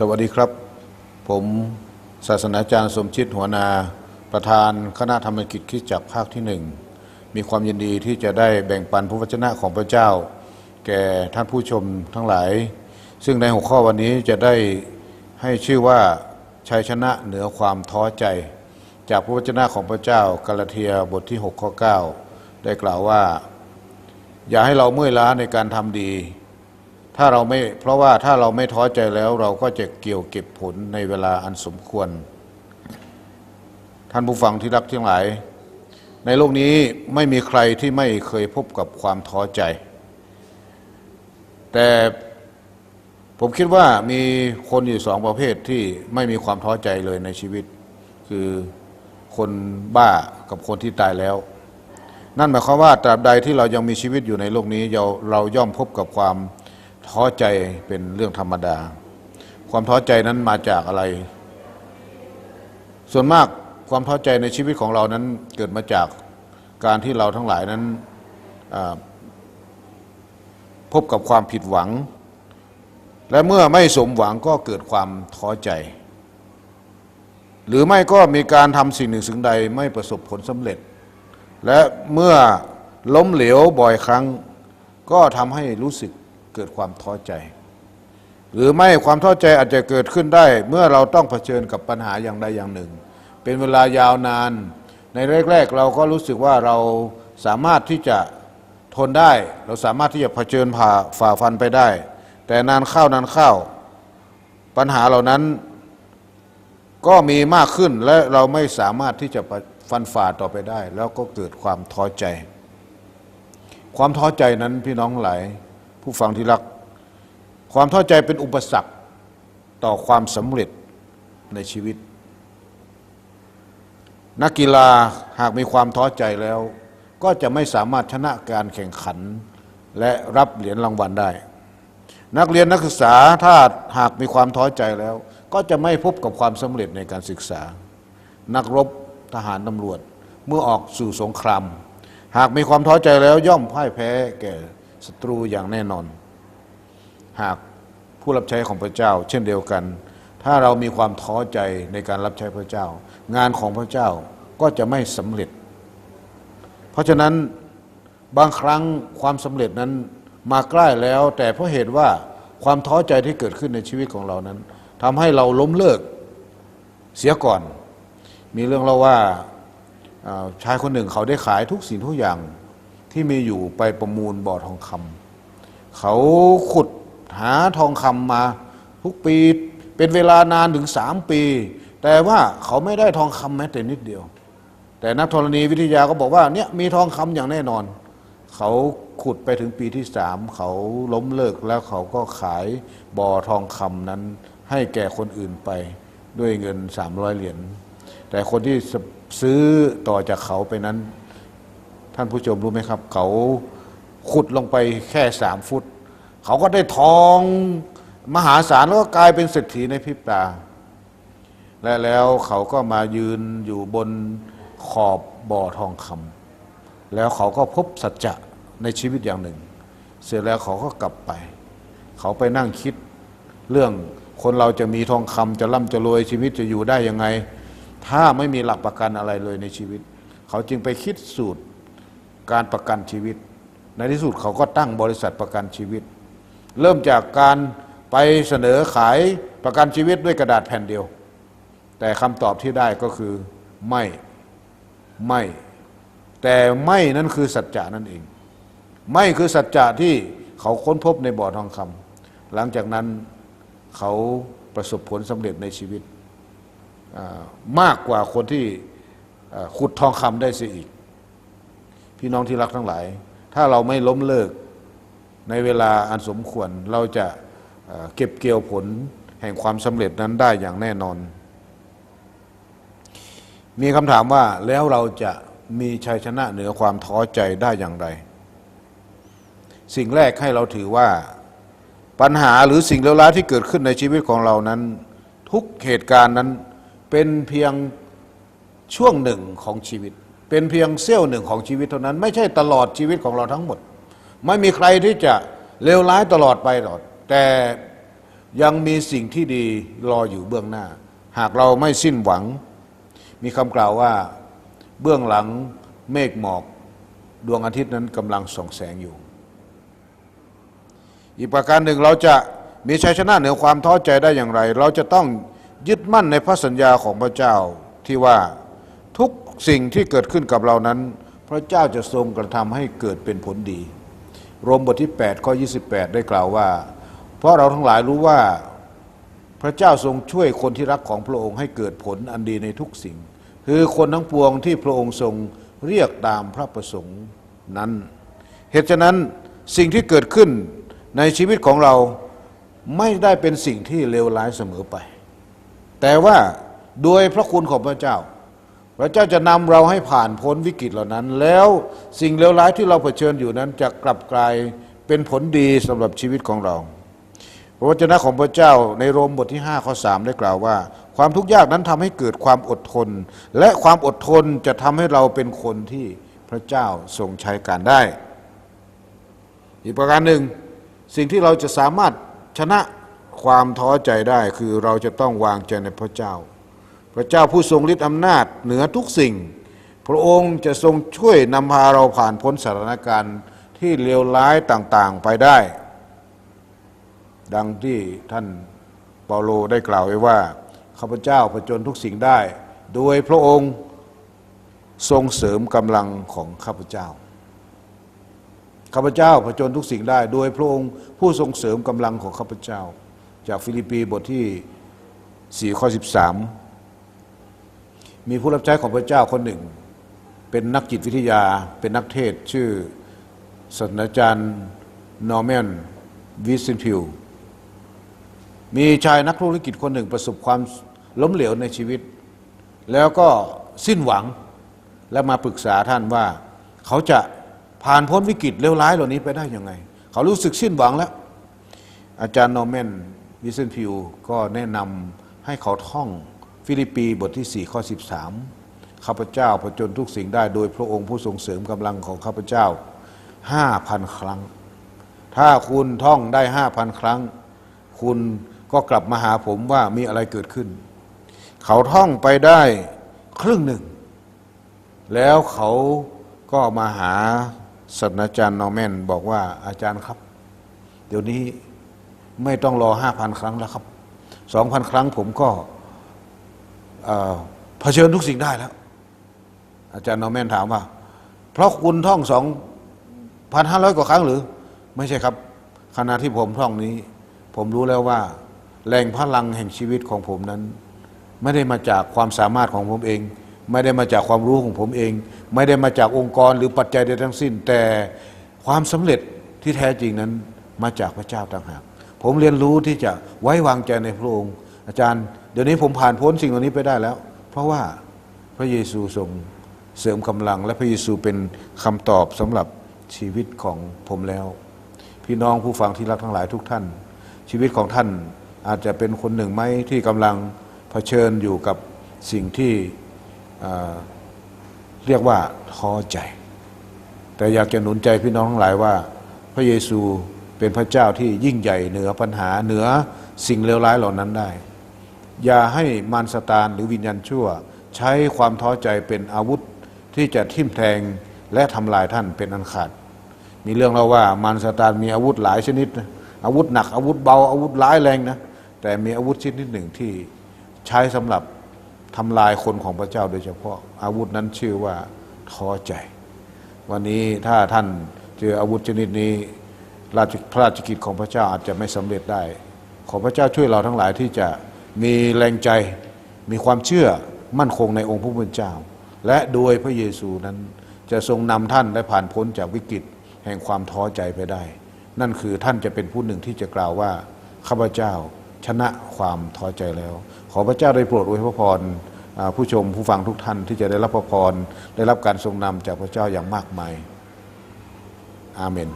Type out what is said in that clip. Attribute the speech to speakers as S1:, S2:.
S1: สวัสดีครับ ผมศาสนาจารย์สมชิตหัวนา ประธานคณะธรรมกิจคริสตจักภาคที่หนึ่งมีความยินดีที่จะได้แบ่งปันพระวจนะของพระเจ้า แก่ท่านผู้ชมทั้งหลาย ซึ่งในหัวข้อวันนี้จะได้ให้ชื่อว่าชัยชนะเหนือความท้อใจ จากพระวจนะของพระเจ้ากาลาเทียบทที่6ข้อ9ได้กล่าวว่า อย่าให้เราเมื่อยล้าในการทำดี ถ้าเราไม่เพราะว่าถ้าเราไม่ท้อใจแล้วเราก็จะเกี่ยวเก็บผลในเวลาอันสมควร ท่านผู้ฟังที่รักทั้งหลาย ในโลกนี้ไม่มีใครที่ไม่เคยพบกับความท้อใจ แต่ผมคิดว่ามีคนอยู่สองประเภทที่ไม่มีความท้อใจเลยในชีวิต คือคนบ้ากับคนที่ตายแล้ว นั่นหมายความว่าตราบใดที่เรายังมีชีวิตอยู่ในโลกนี้เราเราย่อมพบกับความ ท้อใจเป็นเรื่องธรรมดา ความท้อใจนั้นมาจากอะไร ส่วนมากความท้อใจในชีวิตของเรานั้นเกิดมาจากการที่เราทั้งหลายนั้นพบกับความผิดหวัง และเมื่อไม่สมหวังก็เกิดความท้อใจ หรือไม่ก็มีการทำสิ่งหนึ่งสิ่งใดไม่ประสบผลสำเร็จ และเมื่อล้มเหลวบ่อยครั้ง ก็ทำให้รู้สึก เกิดความท้อใจ หรือไม่ความท้อใจอาจจะเกิดขึ้นได้ เมื่อเราต้องเผชิญกับปัญหาอย่างใดอย่างหนึ่ง เป็นเวลายาวนาน ในแรก ๆ เราก็รู้สึกว่าเราสามารถที่จะทนได้ เราสามารถที่จะเผชิญผ่าฝ่าฟันไปได้ แต่นานเข้านานเข้า ปัญหาเหล่านั้นก็มีมากขึ้นและเราไม่สามารถที่จะฟันฝ่าต่อไปได้ แล้วก็เกิดความท้อใจ ความท้อใจนั้นพี่น้องหลาย ผู้ฟังที่รัก ความท้อใจเป็นอุปสรรคต่อความสำเร็จในชีวิต นักกีฬาหากมีความท้อใจแล้ว ก็จะไม่สามารถชนะการแข่งขัน และรับเหรียญรางวัลได้ นักเรียนนักศึกษาถ้าหากมีความท้อใจแล้ว ก็จะไม่พบกับความสำเร็จในการศึกษา นักรบทหารตำรวจเมื่อออกสู่สงคราม หากมีความท้อใจแล้วย่อมพ่ายแพ้แก่ ศัตรูอย่างแน่นอน หากผู้รับใช้ของพระเจ้า เช่นเดียวกัน ถ้าเรามีความท้อใจในการรับใช้พระเจ้า งานของพระเจ้าก็จะไม่สำเร็จ เพราะฉะนั้นบางครั้งความสำเร็จนั้นมาใกล้แล้ว แต่เพราะเหตุว่าความท้อใจที่เกิดขึ้นในชีวิตของเรานั้นทำให้เราล้มเลิกเสียก่อน มีเรื่องเล่าว่าอ่าชายคนหนึ่งเขาได้ขายทุกสิ่งทุกอย่าง ที่มีอยู่ไปประมูลบ่อทองคำเขาขุดหาทองคำมาทุกปีเป็นเวลานานถึงสามปี แต่ว่าเขาไม่ได้ทองคำแม้แต่นิดเดียว แต่นักธรณีวิทยาก็บอกว่าเนี่ยมีทองคำอย่างแน่นอน เขาขุดไปถึงปีที่สามเขาล้มเลิกแล้วเขาก็ขายบ่อทองคำนั้นให้แก่คนอื่นไปด้วยเงินสามร้อยเหรียญแต่คนที่ซื้อต่อจากเขาไปนั้น ท่านผู้ชมรู้ไหมครับ เขาขุดลงไปแค่สามฟุต เขาก็ได้ทองมหาศาลแล้วก็กลายเป็นเศรษฐีในพริบตา และแล้วเขาก็มายืนอยู่บนขอบบ่อทองคำแล้วเขาก็พบสัจจะในชีวิตอย่างหนึ่ง เสร็จแล้วเขาก็กลับไป เขาไปนั่งคิดเรื่องคนเราจะมีทองคำจะร่ำจะรวยชีวิตจะอยู่ได้ยังไง ถ้าไม่มีหลักประกันอะไรเลยในชีวิต เขาจึงไปคิดสูตร การประกันชีวิต ในที่สุดเขาก็ตั้งบริษัทประกันชีวิต เริ่มจากการไปเสนอขายประกันชีวิตด้วยกระดาษแผ่นเดียว แต่คำตอบที่ได้ก็คือไม่ไม่ แต่ไม่นั่นคือสัจจะนั่นเอง ไม่คือสัจจะที่เขาค้นพบในบ่อทองคำหลังจากนั้นเขาประสบผลสำเร็จในชีวิตมากกว่าคนที่ขุดทองคำได้เสียอีก พี่น้องที่รักทั้งหลาย ถ้าเราไม่ล้มเลิกในเวลาอันสมควรเราจะเก็บเกี่ยวผลแห่งความสำเร็จนั้นได้อย่างแน่นอน มีคำถามว่าแล้วเราจะมีชัยชนะเหนือความท้อใจได้อย่างไร สิ่งแรกให้เราถือว่าปัญหาหรือสิ่งเลวร้ายที่เกิดขึ้นในชีวิตของเรานั้น ทุกเหตุการณ์นั้นเป็นเพียงช่วงหนึ่งของชีวิต เป็นเพียงเสี้ยวหนึ่งของชีวิตเท่านั้น ไม่ใช่ตลอดชีวิตของเราทั้งหมด ไม่มีใครที่จะเลวร้ายตลอดไปหรอกแต่ยังมีสิ่งที่ดีรออยู่เบื้องหน้า หากเราไม่สิ้นหวัง มีคำกล่าวว่าเบื้องหลังเมฆหมอกดวงอาทิตย์นั้นกำลังส่องแสงอยู่ อีกประการหนึ่งเราจะมีชัยชนะเหนือความท้อใจได้อย่างไร เราจะต้องยึดมั่นในพระสัญญาของพระเจ้าที่ว่า สิ่งที่เกิดขึ้นกับเรานั้น พระเจ้าจะทรงกระทำให้เกิดเป็นผลดี โรมบทที่8ข้อ28 ได้กล่าวว่า เพราะเราทั้งหลายรู้ว่าพระเจ้าทรงช่วยคนที่รักของพระองค์ให้เกิดผลอันดีในทุกสิ่ง คือคนทั้งปวงที่พระองค์ทรงเรียกตามพระประสงค์นั้น เหตุฉะนั้นสิ่งที่เกิดขึ้นในชีวิตของเราไม่ได้เป็นสิ่งที่เลวร้ายเสมอไป แต่ว่าโดยพระคุณของพระเจ้า พระเจ้าจะนำเราให้ผ่านพ้นวิกฤตเหล่านั้น แล้วสิ่งเลวร้ายที่เราเผชิญอยู่นั้นจะกลับกลายเป็นผลดีสำหรับชีวิตของเรา พระวจนะของพระเจ้าในโรมบทที่5ข้อ3ได้กล่าวว่า ความทุกข์ยากนั้นทำให้เกิดความอดทน และความอดทนจะทำให้เราเป็นคนที่พระเจ้าทรงใช้การได้ อีกประการหนึ่ง สิ่งที่เราจะสามารถชนะความท้อใจได้คือเราจะต้องวางใจในพระเจ้า ระเจ้าผู้ทรงฤทธิ์อำนาจเหนือทุกสิ่ง พระองค์จะทรงช่วยนำพาเราผ่านพ้นสถานการณ์ที่เลวร้ายต่างๆไปได้ ดังที่ท่านเปาโลได้กล่าวไว้ว่าข้าพเจ้าผจญทุกสิ่งได้ โดยพระองค์ทรงเสริมกำลังของข้าพเจ้าข้าพเจ้าผจญทุกสิ่งได้ โดยพระองค์ผู้ทรงเสริมกำลังของข้าพเจ้า จากฟิลิปปีบทที่4ข้อ13 มีผู้รับใช้ของพระเจ้าคนหนึ่ง เป็นนักจิตวิทยา เป็นนักเทศชื่อศาสตราจารย์นอร์แมนวิสเซนพิวมีชายนักธุรกิจคนหนึ่งประสบความล้มเหลวในชีวิต แล้วก็สิ้นหวังและมาปรึกษาท่านว่า เขาจะผ่านพ้นวิกฤตเลวร้ายเหล่านี้ไปได้ยังไง เขารู้สึกสิ้นหวังแล้ว อาจารย์นอร์แมนวิสเซนพิวก็แนะนำให้เขาท่อง ฟิลิปปีบทที่ 4 ข้อ 13 ข้าพเจ้าผจญทุกสิ่งได้โดยพระองค์ผู้ทรงเสริมกำลังของข้าพเจ้า 5,000 ครั้ง ถ้าคุณท่องได้ 5,000 ครั้ง คุณก็กลับมาหาผมว่ามีอะไรเกิดขึ้น เขาท่องไปได้ครึ่งหนึ่ง แล้วเขาก็มาหาศาสตราจารย์นอร์แมนบอกว่าอาจารย์ครับ เดี๋ยวนี้ไม่ต้องรอห้าพันครั้งแล้วครับสองพันครั้งผมก็ เผชิญทุกสิ่งได้แล้ว อาจารย์นอแมนถามว่า เพราะคุณท่องสองพันห้าร้อยกว่าครั้งหรือ ไม่ใช่ครับ ขณะที่ผมท่องนี้ ผมรู้แล้วว่า แรงพลังแห่งชีวิตของผมนั้น ไม่ได้มาจากความสามารถของผมเอง ไม่ได้มาจากความรู้ของผมเอง ไม่ได้มาจากองค์กรหรือปัจจัยใดทั้งสิ้น แต่ความสำเร็จที่แท้จริงนั้นมาจากพระเจ้าต่างหาก ผมเรียนรู้ที่จะไว้วางใจในพระองค์ อาจารย์เดี๋ยวนี้ผมผ่านพ้นสิ่งเหล่านี้ไปได้แล้ว เพราะว่าพระเยซูทรงเสริมกำลัง และพระเยซูเป็นคำตอบสำหรับชีวิตของผมแล้ว พี่น้องผู้ฟังที่รักทั้งหลายทุกท่าน ชีวิตของท่านอาจจะเป็นคนหนึ่งไหมที่กำลังเผชิญอยู่กับสิ่งที่เรียกว่าท้อใจ แต่อยากจะหนุนใจพี่น้องทั้งหลายว่า พระเยซูเป็นพระเจ้าที่ยิ่งใหญ่เหนือปัญหาเหนือสิ่งเลวร้ายเหล่านั้นได้ อย่าให้มารสตานหรือวิญญาณชั่ว ใช้ความท้อใจเป็นอาวุธที่จะทิ่มแทงและทำลายท่านเป็นอันขาด มีเรื่องเล่าว่ามารสตานมีอาวุธหลายชนิดนะอาวุธหนักอาวุธเบาอาวุธร้ายแรงนะแต่มีอาวุธชนิดหนึ่งที่ใช้สำหรับทำลายคนของพระเจ้าโดยเฉพาะ อาวุธนั้นชื่อว่าท้อใจ วันนี้ถ้าท่านเจออาวุธชนิดนี้ราชพระราชกิจของพระเจ้าอาจจะไม่สำเร็จได้ ขอพระเจ้าช่วยเราทั้งหลายที่จะ มีแรงใจมีความเชื่อมั่นคงในองค์พระผู้เป็นเจ้า และโดยพระเยซูนั้นจะทรงนำท่านได้ผ่านพ้นจากวิกฤตแห่งความท้อใจไปได้ นั่นคือท่านจะเป็นผู้หนึ่งที่จะกล่าวว่าข้าพเจ้าชนะความท้อใจแล้ว ขอพระเจ้าได้โปรดอวยพระพรผู้ชมผู้ฟังทุกท่านที่จะได้รับพระพรได้รับการทรงนำจากพระเจ้าอย่างมากมาย อาเมน